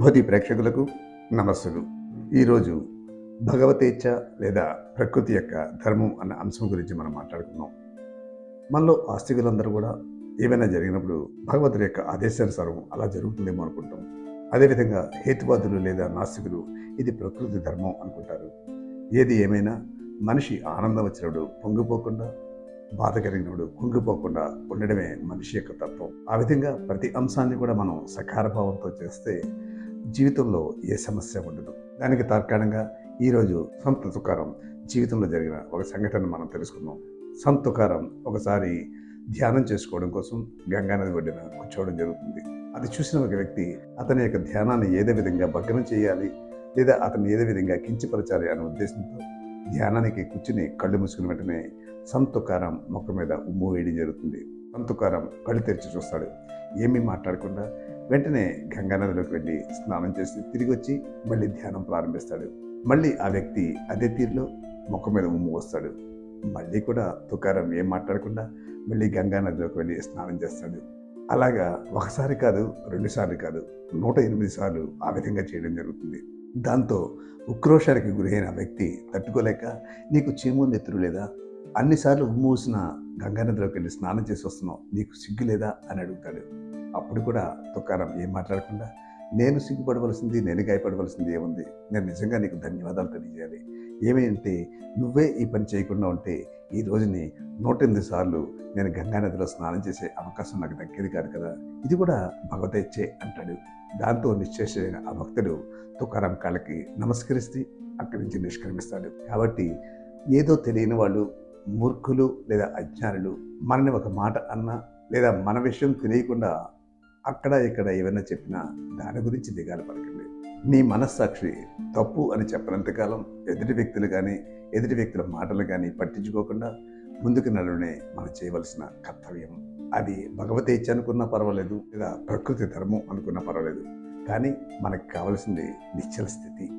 భోతి ప్రేక్షకులకు నమస్సులు. ఈరోజు భగవతేచ్ఛ లేదా ప్రకృతి యొక్క ధర్మం అన్న అంశం గురించి మనం మాట్లాడుకున్నాం మనలో ఆస్తికులందరూ కూడా ఏమైనా జరిగినప్పుడు భగవంతుడి యొక్క ఆదేశానుసారం అలా జరుగుతుందేమో అనుకుంటాం. అదేవిధంగా హేతువాదులు లేదా నాస్తికులు ఇది ప్రకృతి ధర్మం అనుకుంటారు. ఏది ఏమైనా మనిషి ఆనందం వచ్చినప్పుడు పొంగిపోకుండా బాధ కలిగినప్పుడు కుంగిపోకుండా ఉండడమే మనిషి యొక్క తత్వం. ఆ విధంగా ప్రతి అంశాన్ని కూడా మనం సకారభావంతో చేస్తే జీవితంలో ఏ సమస్య ఉండదు. దానికి తార్కాణంగా ఈరోజు సంత తుకారం జీవితంలో జరిగిన ఒక సంఘటన మనం తెలుసుకుందాం. సంత తుకారం ఒకసారి ధ్యానం చేసుకోవడం కోసం గంగానది ఒడ్డున కూర్చోవడం జరుగుతుంది. అది చూసిన ఒక వ్యక్తి అతని యొక్క ధ్యానాన్ని ఏదే విధంగా భగ్నం చేయాలి లేదా అతను ఏదే విధంగా కించపరచాలి అనే ఉద్దేశంతో ధ్యానానికి కూర్చుని కళ్ళు మూసుకుని వెంటనే సంతుకారం మొక్క మీద ఉమ్ము వేయడం జరుగుతుంది. అంతుకారం కళ్ళు తెరిచి చూస్తాడు. ఏమీ మాట్లాడకుండా వెంటనే గంగానదిలోకి వెళ్ళి స్నానం చేసి తిరిగి వచ్చి మళ్ళీ ధ్యానం ప్రారంభిస్తాడు. మళ్ళీ ఆ వ్యక్తి అదే తీరులో ముఖం మీద ఉమ్ము వస్తాడు మళ్ళీ కూడా తుకారం ఏం మాట్లాడకుండా మళ్ళీ గంగానదిలోకి వెళ్ళి స్నానం చేస్తాడు. అలాగా ఒకసారి కాదు రెండుసార్లు కాదు నూట ఎనిమిది సార్లు ఆ విధంగా చేయడం జరుగుతుంది. దాంతో ఉక్రోషానికి గురైన వ్యక్తి తట్టుకోలేక నీకు చీము నెత్తురు లేదా? అన్నిసార్లు ఉమ్మూసిన గంగానదిలోకి వెళ్ళి స్నానం చేసి వస్తున్నావు. నీకు సిగ్గు లేదా అని అడుగుతాడు. అప్పుడు కూడా తుకారం ఏం మాట్లాడకుండా నేను సిగ్గుపడవలసింది నేను గాయపడవలసింది ఏముంది? నేను నిజంగా నీకు ధన్యవాదాలు తెలియజేయాలి. ఏమంటే నువ్వే ఈ పని చేయకుండా ఉంటే ఈ రోజుని నూట ఎనిమిది సార్లు నేను గంగానదిలో స్నానం చేసే అవకాశం నాకు దక్కేది కాదు కదా? ఇది కూడా భగవతేచ్చే అంటాడు. దాంతో నిశ్చేషమైన ఆ భక్తుడు తుకారం కాళ్ళకి నమస్కరిస్తే అక్కడి నుంచి నిష్క్రమిస్తాడు. కాబట్టి ఏదో తెలియని వాళ్ళు మూర్ఖులు లేదా అజ్ఞానులు మనని ఒక మాట అన్నా లేదా మన విషయం తెలియకుండా అక్కడ ఇక్కడ ఏమైనా చెప్పినా దాని గురించి దిగాలు పడకండి నీ మనస్సాక్షి తప్పు అని చెప్పనంతకాలం ఎదుటి వ్యక్తులు కానీ ఎదుటి వ్యక్తుల మాటలు కానీ పట్టించుకోకుండా ముందుకు నడవనే మనం చేయవలసిన కర్తవ్యం. అది భగవతేచ్ఛ అనుకున్నా పర్వాలేదు లేదా ప్రకృతి ధర్మం అనుకున్నా పర్వాలేదు. కానీ మనకు కావలసింది నిశ్చల స్థితి.